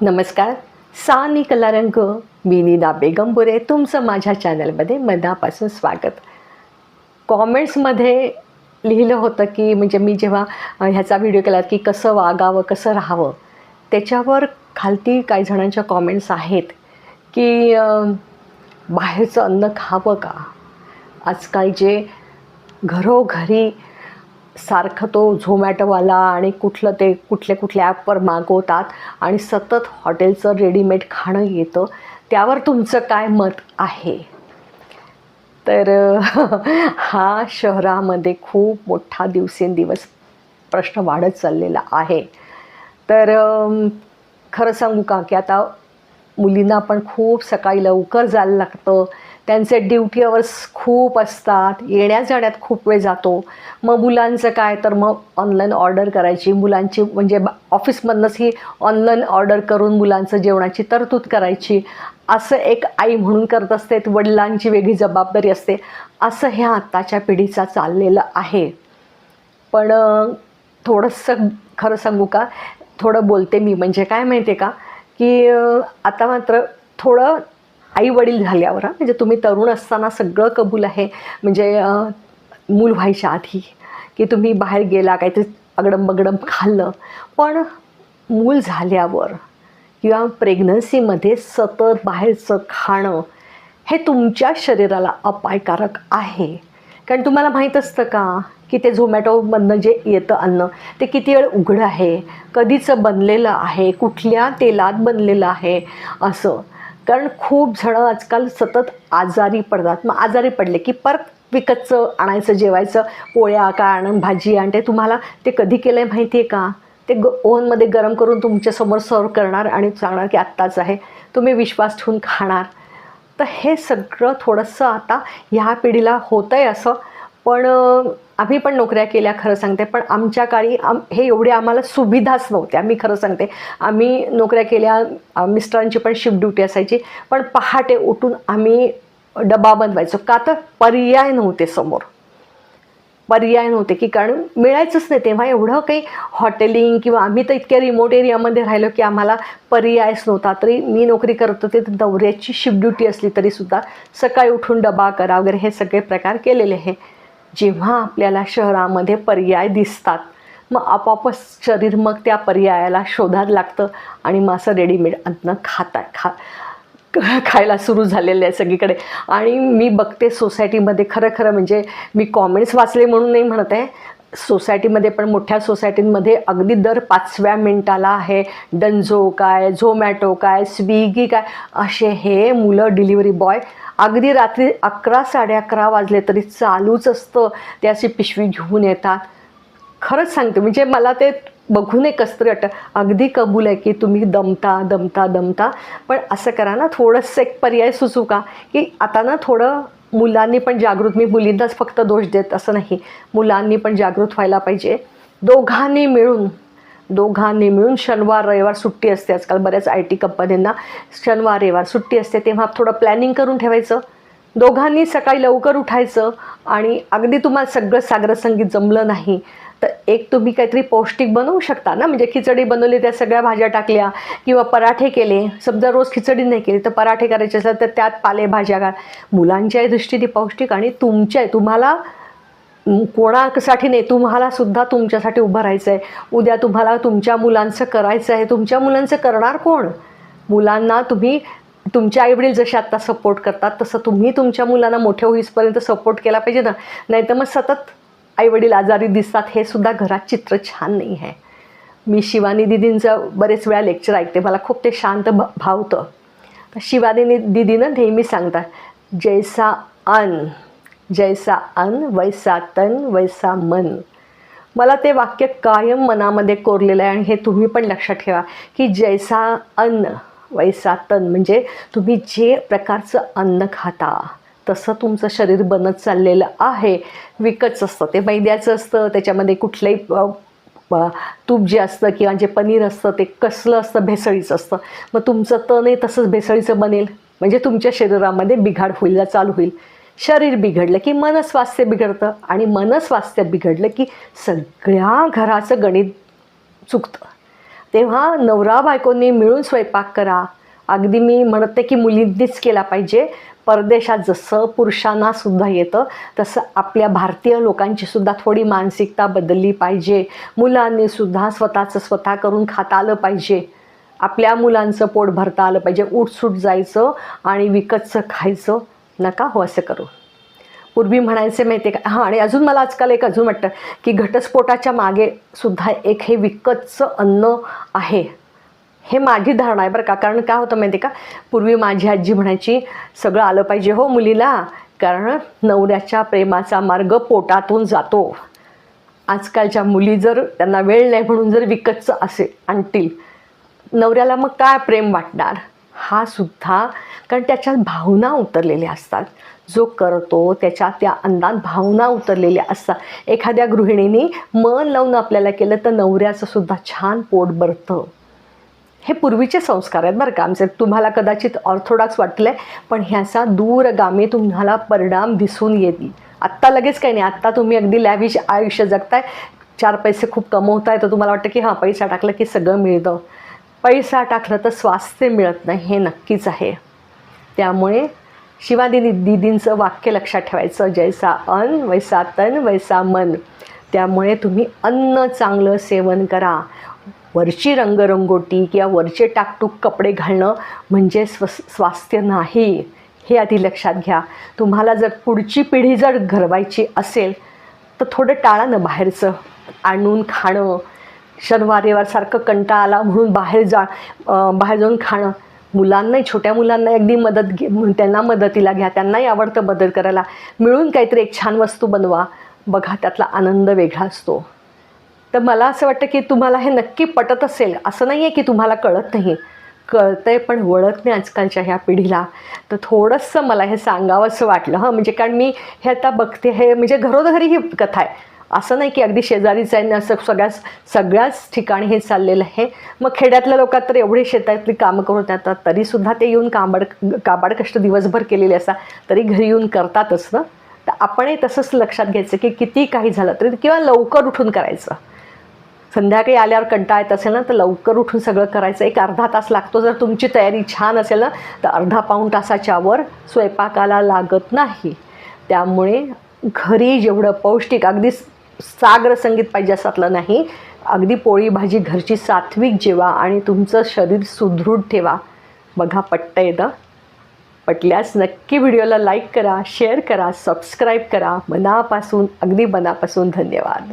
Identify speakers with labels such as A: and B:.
A: नमस्कार. सानी कलारंग मी नीना बेगमपुरे तुमचं माझ्या चॅनलमध्ये मनापासून स्वागत. कॉमेंट्समध्ये लिहिलं होतं की म्हणजे मी जेव्हा ह्याचा व्हिडिओ केला की कसं वागावं कसं राहावं त्याच्यावर खालती काही जणांच्या कॉमेंट्स आहेत की बाहेरचं अन्न खावं का? आजकाल जे घरोघरी सारखं तो झोमॅटोवाला आणि कुठलं ते कुठले कुठल्या ॲपवर मागवतात आणि सतत हॉटेलचं रेडीमेड खाणं येतं. त्यावर तुमचं काय मत आहे? तर हा शहरामध्ये खूप मोठा दिवसेंदिवस प्रश्न वाढत चाललेला आहे. तर खरं सांगू का की आता मुलींना पण खूप सकाळी लवकर जायला लागतं. त्यांचे ड्युटी अवर्स खूप असतात येण्या जाण्यात खूप वेळ जातो. मग मुलांचं काय? तर मग ऑनलाईन ऑर्डर करायची. मुलांची म्हणजे ऑफिसमधनंच ही ऑनलाईन ऑर्डर करून मुलांचं जेवणाची तरतूद करायची. असं एक आई म्हणून करत असते वडिलांची वेगळी जबाबदारी असते. असं ह्या आत्ताच्या पिढीचा चाललेलं आहे. पण थोडंसं खरं सांगू का? थोडं बोलते मी. म्हणजे काय माहिती आहे का की आता मात्र थोडं आई वडील झाल्यावर हां? म्हणजे तुम्ही तरुण असताना सगळं कबूल आहे. म्हणजे मूल व्हायच्या आधी की तुम्ही बाहेर गेला काहीतरी अगडम बगडम खाल्लं. पण मूल झाल्यावर किंवा प्रेग्नन्सीमध्ये सतत बाहेरचं खाणं हे तुमच्या शरीराला अपायकारक आहे. कारण तुम्हाला माहीत असतं का की ते झोमॅटोमधनं जे येतं अन्न ते किती वेळ उघडं आहे? कधीचं बनलेलं आहे? कुठल्या तेलात बनलेलं आहे? असं. कारण खूप जणं आजकाल सतत आजारी पडतात. मग आजारी पडले की परत विकतचं आणायचं जेवायचं पोळ्या काय आणून भाजी आण ते तुम्हाला ते कधी केलं आहे माहिती आहे का? ते ग ओव्हनमध्ये गरम करून तुमच्यासमोर सर्व करणार आणि सांगणार की आत्ताच आहे. तुम्ही विश्वास ठेवून खाणार. तर हे सगळं थोडंसं आता ह्या पिढीला होतं आहे असं. पण आम्ही पण नोकऱ्या केल्या खरं सांगते. पण आमच्या काळी आम हे एवढे आम्हाला सुविधाच नव्हत्या मी खरं सांगते आम्ही नोकऱ्या केल्या मिस्टरांची पण शिफ्ट ड्युटी असायची. पण पहाटे उठून आम्ही डबा बनवायचो. का तर पर्याय नव्हते समोर. पर्याय नव्हते की कारण मिळायचंच नाही. तेव्हा एवढं काही हॉटेलिंग किंवा आम्ही तर इतक्या रिमोट एरियामध्ये राहिलो की आम्हाला पर्यायच नव्हता. तरी मी नोकरी करत होते तर दौऱ्याची शिफ्ट ड्युटी असली तरीसुद्धा सकाळी उठून डबा करा वगैरे हे सगळे प्रकार केलेले आहे जेव्हा आपल्याला शहरामध्ये पर्याय दिसतात मग आपोआपच शरीर मग त्या पर्यायाला शोधायला लागतं आणि मग असं रेडीमेड अन्न खाता खा खायला सुरू झालेलं आहे सगळीकडे. आणि मी बघते सोसायटीमध्ये खरं खरं म्हणजे मी कॉमेंट्स वाचले म्हणून नाही म्हणत आहे सोसायटीमध्ये पण मोठ्या सोसायटींमध्ये अगदी दर पाचव्या मिनटाला आहे डंझो काय झोमॅटो काय स्विगी काय असे हे मुलं डिलिव्हरी बॉय अगदी रात्री अकरा साडे अकरा वाजले तरी चालूच असतं. ते अशी पिशवी घेऊन येतात. खरंच सांगते म्हणजे मला ते बघून एक कसं वाटतं अगदी कबूल आहे की तुम्ही दमता दमता दमता. पण असं करा ना थोडंसं एक पर्याय सुचू का? की आता ना थोडं मुलांनी पण जागृत मी मुलींनाच फक्त दोष देत असं नाही. मुलांनी पण जागृत व्हायला पाहिजे. दोघांनी मिळून दोघांनी मिळून शनिवार रविवार सुट्टी असते आजकाल बऱ्याच आय टी कंपन्यांना. शनिवार रविवार सुट्टी असते तेव्हा थोडं प्लॅनिंग करून ठेवायचं. दोघांनी सकाळी लवकर उठायचं आणि अगदी तुम्हाला सगळं सागर संगीत जमलं नाही तर एक तुम्ही काहीतरी पौष्टिक बनवू शकता ना? म्हणजे खिचडी बनवली त्या सगळ्या भाज्या टाकल्या किंवा पराठे केले. समजा रोज खिचडी नाही केली तर पराठे करायचे असेल तर त्यात पालेभाज्या घाल. मुलांच्याही दृष्टीने पौष्टिक आणि तुमच्या तुम्हाला कोणासाठी नाही तुम्हाला सुद्धा तुमच्यासाठी उभं राहायचं आहे उद्या तुम्हाला तुमच्या मुलांचं करायचं आहे. तुमच्या मुलांचं करणार कोण? मुलांना तुम्ही तुमचे आईवडील जसे आत्ता सपोर्ट करतात तसं तुम्ही तुमच्या मुलांना मोठ्या होईसपर्यंत सपोर्ट केला पाहिजे ना? नाही तर मग सतत आईवडील आजारी दिसतात हे सुद्धा घरात चित्र छान नाही आहे. मी शिवानी दिदींचं बरेच वेळा लेक्चर ऐकते मला खूप ते शांत भ भावतं. तर शिवानी दिदीनं नेहमी सांगतात जैसा अन जैसा अन वैसा तन वैसा मन. मला ते वाक्य कायम मनामध्ये कोरलेलं आहे आणि हे तुम्ही पण लक्षात ठेवा की जैसा अन्न वैसा तन म्हणजे तुम्ही जे प्रकारचं अन्न खाता तसं तुमचं शरीर बनत चाललेलं आहे. विकतच असतं. ते मैद्याचं असतं त्याच्यामध्ये कुठलंही तूप जे असतं किंवा जे पनीर असतं ते कसलं असतं भेसळीचं असतं. मग तुमचं तणही तसंच भेसळीचं बनेल. म्हणजे तुमच्या शरीरामध्ये बिघाड होईल चालू होईल. शरीर बिघडलं की मनस्वास्थ्य बिघडतं. आणि मनस्वास्थ्य बिघडलं की सगळ्या घराचं गणित चुकतं. तेव्हा नवरा बायकोंनी मिळून स्वयंपाक करा. अगदी मी म्हणते की मुलींनीच केला पाहिजे. परदेशात जसं पुरुषांना सुद्धा येतं तसं आपल्या भारतीय लोकांची सुद्धा थोडी मानसिकता बदलली पाहिजे. मुलांनी सुद्धा स्वतःचं स्वतः करून खाता आलं पाहिजे. आपल्या मुलांचं पोट भरता आलं पाहिजे. उठसूट जायचं आणि विकतचं खायचं नका हो असं करू. पूर्वी म्हणायचे माहिती आहे का? हां आणि अजून मला आजकाल एक अजून वाटतं की घटस्फोटाच्या मागे सुद्धा एक हे विकतचं अन्न आहे. हे माझी धारणा आहे बरं का. कारण काय होतं माहिती आहे का? पूर्वी माझी आजी म्हणायची सगळं आलं पाहिजे हो मुलीला कारण नवऱ्याच्या प्रेमाचा मार्ग पोटातून जातो. आजकालच्या मुली जर त्यांना वेळ नाही म्हणून जर विकतचं असे आणतील नवऱ्याला मग काय प्रेम वाटणार? हा सुद्धा कारण त्याच्यात भावना उतरलेल्या असतात. जो करतो त्याच्या त्या अंदात भावना उतरलेल्या असतात. एखाद्या गृहिणीने मन लावून आपल्याला केलं तर नवऱ्याचं सुद्धा छान पोट भरतं. हे पूर्वीचे संस्कार आहेत बरं का. आमचे तुम्हाला कदाचित ऑर्थोडॉक्स वाटलं आहे पण ह्याचा दूरगामी तुम्हाला परिणाम दिसून येईल. आत्ता लगेच काही नाही. आत्ता तुम्ही अगदी लॅविश आयुष्य जगताय. चार पैसे खूप कमवताय तर तुम्हाला वाटतं की हां पैसा टाकला की सगळं मिळतं. पैसा टाकलं तर स्वास्थ्य मिळत नाही हे नक्कीच आहे. त्यामुळे शिवादिनी दिदींचं वाक्य लक्षात ठेवायचं जैसा अन्न वैसा तन वैसा मन. त्यामुळे तुम्ही अन्न चांगलं सेवन करा. वरची रंगरंगोटी किंवा वरचे टाकटूक कपडे घालणं म्हणजे स्व स्वास्थ्य नाही हे आधी लक्षात घ्या. तुम्हाला जर पुढची पिढी जर घरवायची असेल तर थोडं टाळा ना बाहेरचं आणून खाणं शनिवार रविवारसारखं कंटाळा आला म्हणून बाहेर जा बाहेर जाऊन खाणं. मुलांनाही छोट्या मुलांना अगदी मदत घे त्यांना मदतीला घ्या त्यांनाही आवडतं मदत करायला. मिळून काहीतरी एक छान वस्तू बनवा. बघा त्यातला आनंद वेगळा असतो. तर मला असं वाटतं की तुम्हाला हे नक्की पटत असेल. असं नाही आहे की तुम्हाला कळत नाही. कळतंय पण वळत नाही आजकालच्या ह्या पिढीला. तर थोडंसं मला हे सांगावंसं वाटलं. हां म्हणजे कारण मी हे आता बघते हे म्हणजे घरोघरी ही कथा आहे. असं नाही की अगदी शेजारीच आहे ना असं सगळ्याच सगळ्याच ठिकाणी हे चाललेलं आहे. मग खेड्यातल्या लोकात तर एवढे शेतातली कामं करून येतात तरीसुद्धा ते येऊन काबाड काबाड कष्ट दिवसभर केलेले असतात तरी घरी येऊन करतातच ना. तर आपणही तसंच लक्षात घ्यायचं की किती काही झालं तरी किंवा लवकर उठून करायचं. संध्याकाळी आल्यावर कंटाळ येत असेल ना तर लवकर उठून सगळं करायचं. एक अर्धा तास लागतो. जर तुमची तयारी छान असेल ना तर अर्धा पाऊण तासाच्या वर स्वयंपाकाला लागत नाही. त्यामुळे घरी जेवढं पौष्टिक अगदी साग्र संगीत पाहिजे असातलं नाही अगदी पोळी भाजी घरची सात्विक जेवा आणि तुमचं शरीर सुदृढ ठेवा. बघा पट्ट येतं पटल्यास नक्की व्हिडिओला लाईक करा शेअर करा सबस्क्राईब करा. मनापासून अगदी मनापासून धन्यवाद.